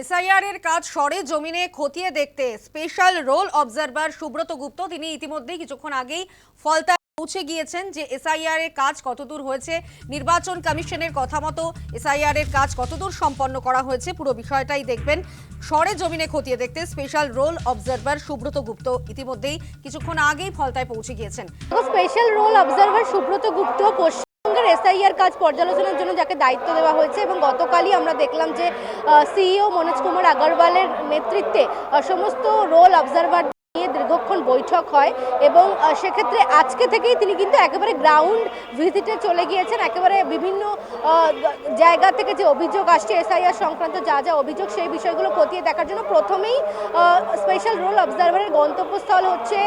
SIR এর কাজ সরে, জমিনে খতিয়ে দেখতে special roll observer Subrata Gupta. তিনি ইতিমধ্যেই কিছুক্ষণ আগেই ফলতা পৌঁছে গিয়েছেন যে এসআইআর এর কাজ কতদূর হয়েছে, নির্বাচন কমিশনের কথা মতো এসআইআর এর কাজ কতদূর সম্পন্ন করা হয়েছে, পুরো বিষয়টাই দেখবেন। সরে, জমিনে খতিয়ে দেখতে special roll observer Subrata Gupta ইতিমধ্যেই কিছুক্ষণ আগেই ফলতায় পৌঁছে গিয়েছেন। Special roll observer Subrata Gupta SIR কাজ পর্যালোচনার জন্য যাকে দায়িত্ব দেওয়া হয়েছে এবং গতকালই আমরা দেখলাম যে সিইও মনোজ কুমার আগরওয়ালের নেতৃত্বে সমস্ত রোল অবজারভার নিয়ে বৈঠক হয় এবং সেক্ষেত্রে আজকে থেকেই তিনি কিন্তু একেবারে গ্রাউন্ড ভিজিটে চলে গিয়েছেন। একেবারে বিভিন্ন জায়গা থেকে যে অভিযোগ আসছে এসআইআর সংক্রান্ত যা যা অভিযোগ, সেই বিষয়গুলো খতিয়ে দেখার জন্য প্রথমেই স্পেশাল রোল অবজারভারের গন্তব্যস্থল হচ্ছে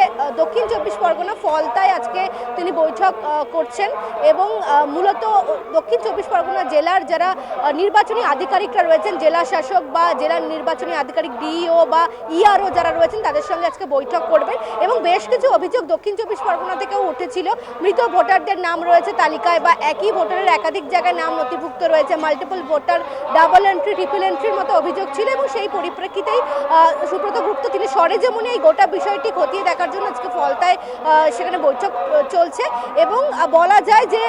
দক্ষিণ চব্বিশ পরগনা ফলতায় আজকে তিনি বৈঠক করছেন এবং মূলত দক্ষিণ চব্বিশ পরগনা জেলার যারা নির্বাচনী আধিকারিকরা রয়েছেন, জেলা শাসক বা জেলার নির্বাচনী আধিকারিক ডিইও বা ইআরও যারা রয়েছেন, তাদের সঙ্গে আজকে বৈঠক করবেন। এবং বেশ কিছু অভিযোগ দক্ষিণ চব্বিশ পরগনা থেকেও উঠেছিল। মৃত ভোটারদের নাম রয়েছে তালিকায় বা একই ভোটারের একাধিক জায়গায় নাম নথিভুক্ত রয়েছে। Multiple voter double entry triple এন্ট্রির মতো অভিযোগ ছিল এবং সেই পরিপ্রেক্ষিতেই সুব্রত গুপ্ত তিনি সরেজমিনে এই গোটা বিষয়টি খতিয়ে দেখার জন্য আজকে ফলতায় সেখানে বৈঠক চলছে এবং বলা যায় যে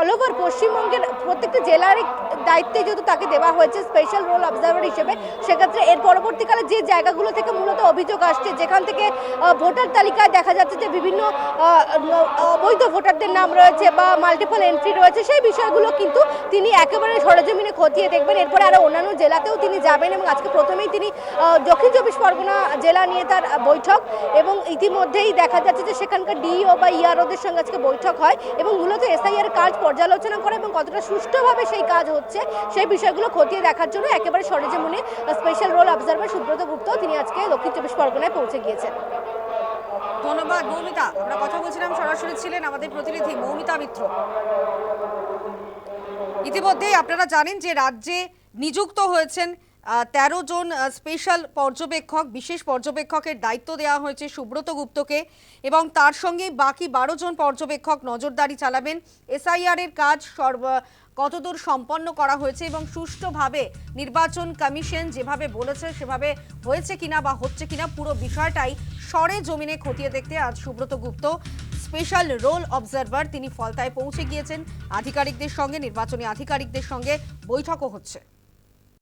অল ওভার পশ্চিমবঙ্গের প্রত্যেকটা জেলারই দায়িত্বে যেহেতু তাকে দেওয়া হয়েছে স্পেশাল রোল অবজারভার হিসেবে, সেক্ষেত্রে এর পরবর্তীকালে যে জায়গাগুলো থেকে মূলত অভিযোগ আসছে, যেখান থেকে ভোটার তালিকায় দেখা যাচ্ছে যে বিভিন্ন অবৈধ ভোটারদের নাম রয়েছে বা মাল্টিপল এন্ট্রি রয়েছে, সেই বিষয়গুলো কিন্তু তিনি একেবারে সরেজমিনে খতিয়ে দেখবেন। এরপরে আরও অন্যান্য জেলাতেও তিনি যাবেন এবং আজকে প্রথমেই তিনি দক্ষিণ চব্বিশ পরগনা জেলা নিয়ে তার বৈঠক এবং ইতিমধ্যেই দেখা যাচ্ছে যে সেখানকার ডিও বা ইআরওদের সঙ্গে আজকে বৈঠক হয় এবং মূলত এসআইআর কাজ পর্যালোচনা করে এবং কতটা সুষ্ঠুভাবে সেই কাজ হচ্ছে, সেই বিষয়গুলো খতিয়ে দেখার জন্য একেবারে সরেজমিনে special roll observer Subrata Gupta তিনি আজকে দক্ষিণ চব্বিশ পরগনায় পৌঁছে গিয়েছেন। ধন্যবাদ, মৌমিতা। আমরা কথা বলছিলাম, সরাসরি ছিলেন আমাদের প্রতিনিধি মৌমিতা মিত্র। ইতিমধ্যেই আপনারা জানেন যে রাজ্যে নিযুক্ত হয়েছেন তেরো জন স্পেশাল পর্যবেক্ষক, বিশেষ পর্যবেক্ষকের দায়িত্ব দেওয়া হয়েছে সুব্রত গুপ্তকে এবং তার সঙ্গে বাকি বারো জন পর্যবেক্ষক নজরদারি চালাবেন। এসআইআর এর কাজ সর্ব, কতদূর সম্পন্ন করা হয়েছে এবং সুষ্ঠুভাবে নির্বাচন কমিশন যেভাবে বলেছে, সেভাবে হয়েছে কিনা বা হচ্ছে কিনা পুরো বিষয়টাই সরে জমিনে খতিয়ে দেখতে আজ Subrata Gupta. Special roll observer, তিনি ফলতায় পৌঁছে গিয়েছেন। আধিকারিকদের সঙ্গে, নির্বাচনী আধিকারিকদের সঙ্গে বৈঠকও হচ্ছে।